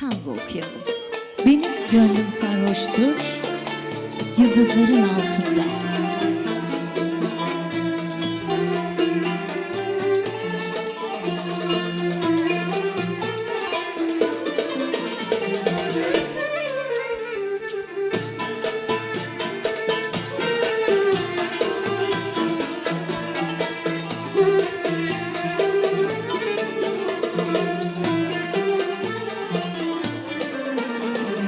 tango okuyalım. Benim gönlüm sarhoştur, yıldızların altında.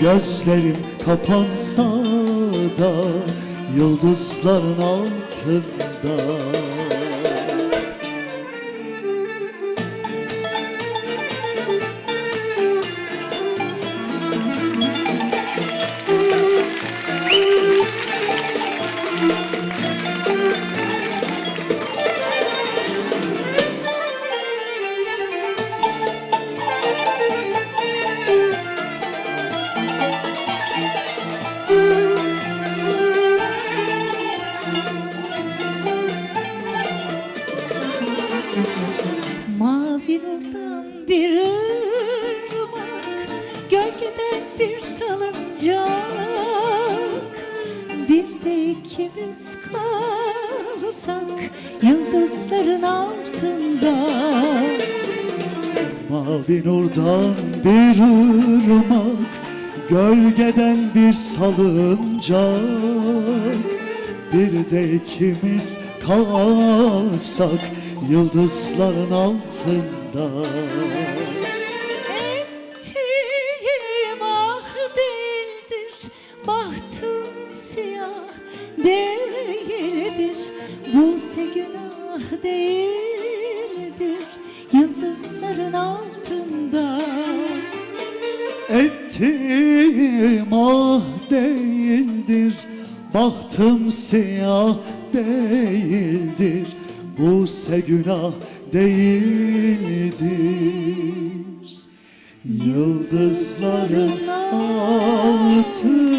Gözlerim kapansa da Yıldızların altında Mavi nurdan bir ırmak Gölgeden bir salıncak. Bir de ikimiz kalsak Yıldızların altında. Mavi nurdan bir ırmak Gölgeden bir salıncak. Bir de ikimiz kalsak Yıldızların altında. Ettiğim ah değildir Bahtım siyah değildir. Buse günah değildir Yıldızların altında. Ettiğim ah değildir Bahtım siyah değildir Buse günah değildir. Yıldızların altında